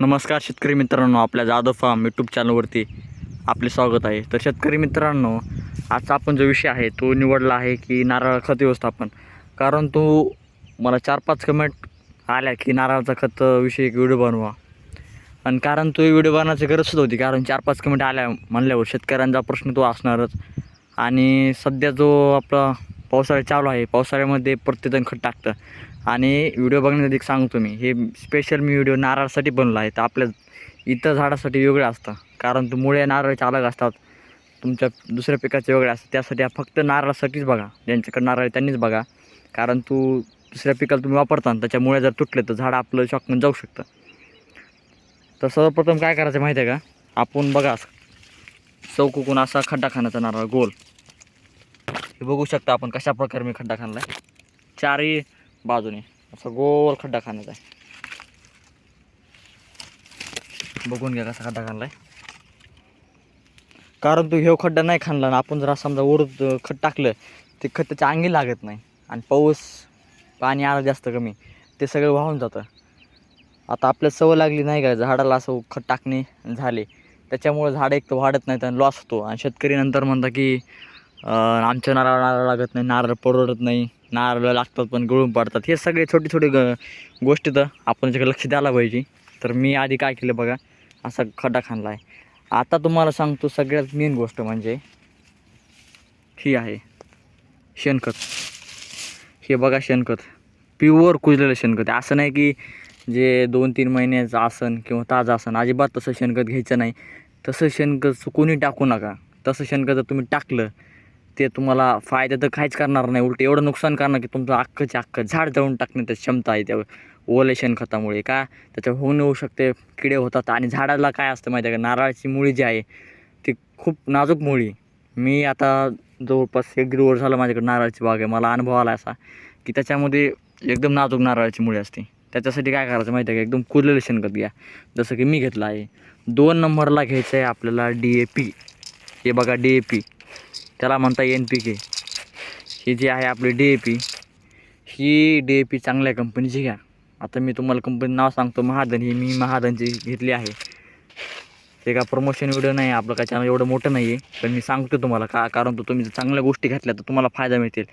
नमस्कार शेतकरी मित्रांनो आपल्या जाधव फार्म यूट्यूब चॅनलवरती आपले स्वागत आहे. तर शेतकरी मित्रांनो आजचा आपण जो विषय आहे तो निवडला आहे की नारळ खत व्यवस्थापन. कारण तो मला चार पाच कमेंट आल्या की नारळाचा खत विषयी एक व्हिडिओ बनवा. आणि कारण तो व्हिडिओ बनवण्याची गरजच होती कारण चार पाच कमेंट आल्या म्हणल्यावर शेतकऱ्यांचा प्रश्न तो असणारच. आणि सध्या जो आपला पावसाळा चालू आहे पावसाळ्यामध्ये प्रत्येकजण खत टाकतं. आणि व्हिडिओ बघण्यासाठी एक सांगतो मी हे स्पेशल मी व्हिडिओ नारळासाठी बनला आहे. तर आपल्या इतर झाडासाठी वेगळं असतं. कारण तो मुळे नारळाचे अलग असतात तुमच्या दुसऱ्या पिकाचे वेगळे असतात. त्यासाठी फक्त नारळासाठीच बघा. ज्यांच्याकडे नारळ आहे त्यांनीच बघा. कारण तू दुसऱ्या पिकाला तुम्ही वापरता त्याच्यामुळे जर तुटले तर झाड आपलं शॉकमध्ये जाऊ शकतं. तर सर्वप्रथम काय करायचं माहिती आहे का? आपण बघा चौकोकून असा खड्डा खाण्याचा नारळ गोल. हे बघू शकता आपण कशा प्रकारे मी खड्डा खाणला आहे चारही बाजूने असा गोल खड्डा खाण्याचा आहे. बघून घ्या कसा खड्डा खाणला आहे कारण तो ह्यो खड्डा नाही खाणला ना आपण जर समजा ओढत खत टाकलं ते खत त्याच्या अंगी लागत नाही. आणि पाऊस पाणी आलं जास्त कमी ते सगळं वाहून जातं. आता आपल्याला सवय लागली नाही का झाडाला असं खत टाकणे झाले. त्याच्यामुळे झाडं एक तर वाढत नाहीत आणि लॉस होतो. आणि शेतकरी नंतर म्हणतात की आमच्या नारळ नारळ लागत नाही नारळ परवडत नाही नारळ लागतात पण गळून पडतात. हे सगळे छोटे छोटे ग गोष्टी तर आपण त्याच्याकडे लक्ष द्यायला पाहिजे. तर मी आधी काय केलं बघा असा खड्डा खाणला आहे आता तुम्हाला सांगतो सगळ्यात मेन गोष्ट म्हणजे ही आहे शेणखत. हे बघा शेणखत. प्युअर कुजलेलं शेणखत आहे. असं नाही की जे दोन तीन महिन्याचं आसन किंवा ताजं आसन अजिबात तसं शेणखत घ्यायचं नाही. तसं शेणखत कोणी टाकू नका. तसं शेणखत जर तुम्ही टाकलं ते तुम्हाला फायदा तर काहीच करणार नाही. उलट एवढं नुकसान करणार की तुमचं अख्खंच अख्खं झाड जाऊन टाकण्याची क्षमता आहे. त्या ओले शेणखतामुळे का? त्याच्या होऊन होऊ शकते किडे होतात आणि झाडाला काय असतं माहिती आहे का? नारळाची मुळी जी आहे ती खूप नाजूक मुळी मी आता जवळपास एक दीड वर्ष झालं माझ्याकडे नारळाची बाग आहे. मला अनुभव आला असा की त्याच्यामध्ये एकदम नाजूक नारळाची मुळी असते. त्याच्यासाठी काय करायचं माहिती आहे का? एकदम कुरलेलं शेणखत घ्या. जसं की मी घेतलं आहे. दोन नंबरला घ्यायचं आहे आपल्याला डी ए पी हे बघा डी ए पी त्याला म्हणता एन पी के ही जी आहे आपली डी ए पी ही डी ए पी चांगल्या कंपनीची घ्या. आता मी तुम्हाला कंपनी नाव सांगतो महादन ही मी महादनची घेतली आहे. ते का प्रमोशन व्हिडिओ नाही आपलं काय चॅनल एवढं मोठं नाही आहे पण मी सांगतो तुम्हाला का कारण तो तुम्ही जर चांगल्या गोष्टी घेतल्या तर तुम्हाला फायदा मिळतील.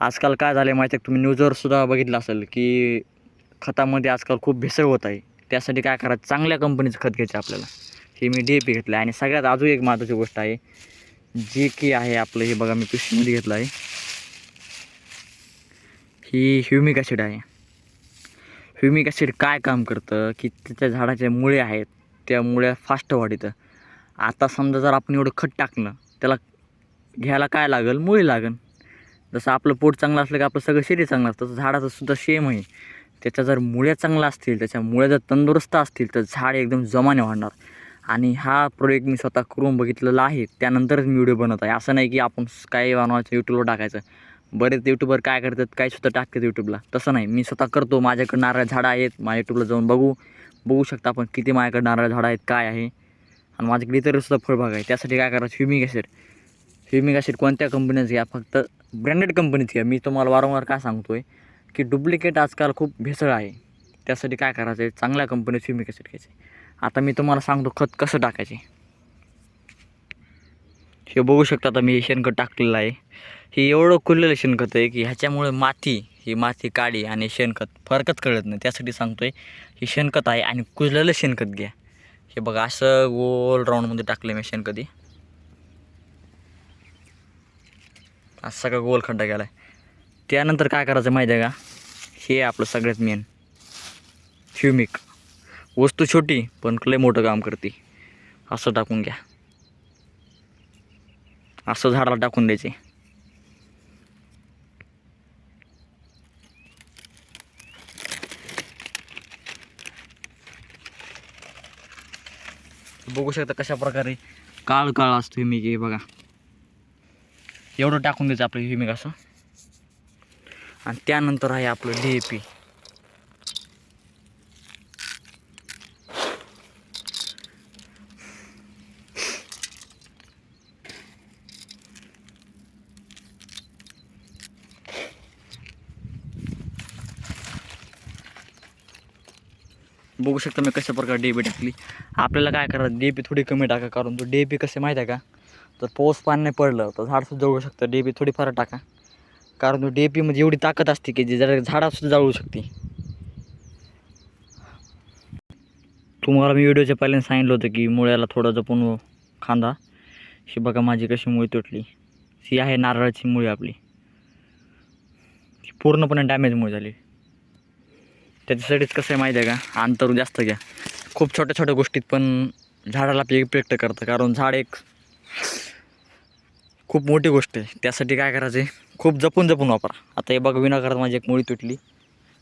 आजकाल काय झालं आहे माहिती आहे तुम्ही न्यूजवर सुद्धा बघितलं असेल की खतामध्ये आजकाल खूप भेसळ होत आहे. त्यासाठी काय करायचं चांगल्या कंपनीचं खत घ्यायचं आपल्याला. हे मी डी ए पी घेतलं आहे आणि सगळ्यात अजून एक महत्त्वाची गोष्ट आहे जे की आहे आपलं हे बघा मी पिशवीमध्ये घेतलं आहे. ही ह्युमिक ॲसिड आहे. ह्युमिक ॲसिड काय काम करतं? की त्याच्या झाडाच्या मुळे आहेत त्या मुळ्या फास्ट वाढतं. आता समजा जर आपण एवढं खत टाकलं त्याला घ्यायला काय लागेल? मुळी लागेल जसं आपलं पोट चांगलं असलं की आपलं सगळं शरीर चांगलं असतं तसं झाडाचं सुद्धा सेम आहे. त्याच्या जर मुळ्या चांगल्या असतील त्याच्या मुळ्या जर तंदुरुस्त असतील तर झाड एकदम जमाने वाढणार. आणि हा प्रोजेक्ट मी स्वतः करून बघितलेला आहे. त्यानंतरच मी व्हिडिओ बनवत आहे. असं नाही की आपण काय बनवायचं यूट्यूबवर टाकायचं. बरेच यूट्यूबर काय करतात काय सुद्धा टाकतात यूट्यूबला तसं नाही. मी स्वतः करतो. माझ्याकडे नारळ झाडं आहेत. माझ्या यूट्यूबला जाऊन बघू. बघू शकता आपण किती माझ्याकडे नारळ झाडं आहेत काय आहे. आणि माझ्याकडे इतर सुद्धा फळबाग आहे. त्यासाठी काय करायचं? ह्युमिक ॲसिड ह्युमिक ॲसिड कोणत्या कंपनीचं घ्या? फक्त ब्रँडेड कंपनीच घ्या. मी तुम्हाला वारंवार काय सांगतो आहे की डुप्लिकेट आजकाल खूप भेसळ आहे. त्यासाठी काय करायचं आहे चांगल्या कंपनीचं ह्युमिक ॲसिड घ्यायचं आहे आता मी तुम्हाला सांगतो खत कसं टाकायचे. हे बघू शकता आता मी हे शेणखत टाकलेलं आहे. हे एवढं खुललेलं शेणखत आहे की ह्याच्यामुळे माती ही माती काळी आणि शेणखत फरकच कळत नाही. त्यासाठी सांगतो आहे हे शेणखत आहे आणि कुजलेलं शेणखत घ्या. हे बघा असं गोल राऊंडमध्ये टाकलं मी शेणखती असं सगळं गोल खड्डा गेला आहे त्यानंतर काय करायचं माहिती आहे का? हे आपलं सगळ्यात मेन फ्युमिक वस्तू छोटी पण लय मोठं काम करते. असं टाकून घ्या. असं झाडाला टाकून द्यायचे. बघू शकता कशा प्रकारे काळ काळ असतो हिमिक हे बघा. एवढं टाकून द्यायचं आपलं हिमिक असं. आणि त्यानंतर आहे आपलं डी ए पी. बघू शकता मी कशा प्रकारे डी बी टाकली. आपल्याला काय करायचं? डी थोडी कमी टाका कारण तो डी पी कसे माहीत आहे का? तर पाऊस पाणी नाही पडलं तर झाडसुद्धा जळू शकतं. डी पी थोडीफार टाका. कारण तो डी म्हणजे एवढी ताकद असते की जी जरा झाडासुद्धा जळू शकते. तुम्हाला मी व्हिडिओच्या पहिल्यांदा सांगितलं होतं की मुळ्याला थोडं जपून खांदा. ही बघा माझी कशी मुळी तुटली. ही आहे नारळाची मुळी आपली. पूर्णपणे डॅमेज मुळी झाली. त्याच्यासाठीच कसं आहे माहिती आहे का? अंतर जास्त घ्या. खूप छोट्या छोट्या गोष्टीत पण झाडाला इफेक्ट करतं. कारण झाड एक खूप मोठी गोष्ट आहे. त्यासाठी काय करायचं आहे खूप जपून जपून वापरा. आता हे बघा विनाकारात माझी एक मुळी तुटली.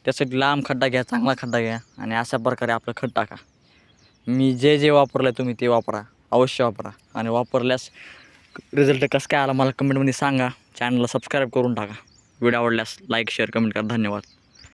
त्यासाठी लांब खड्डा घ्या चांगला खड्डा घ्या आणि अशा प्रकारे आपलं खत टाका. मी जे जे वापरलं आहे तुम्ही ते वापरा. अवश्य वापरा. आणि वापरल्यास रिझल्ट कसं काय आला मला कमेंटमध्ये सांगा. चॅनलला सबस्क्राईब करून टाका. व्हिडिओ आवडल्यास लाईक शेअर कमेंट करा. धन्यवाद.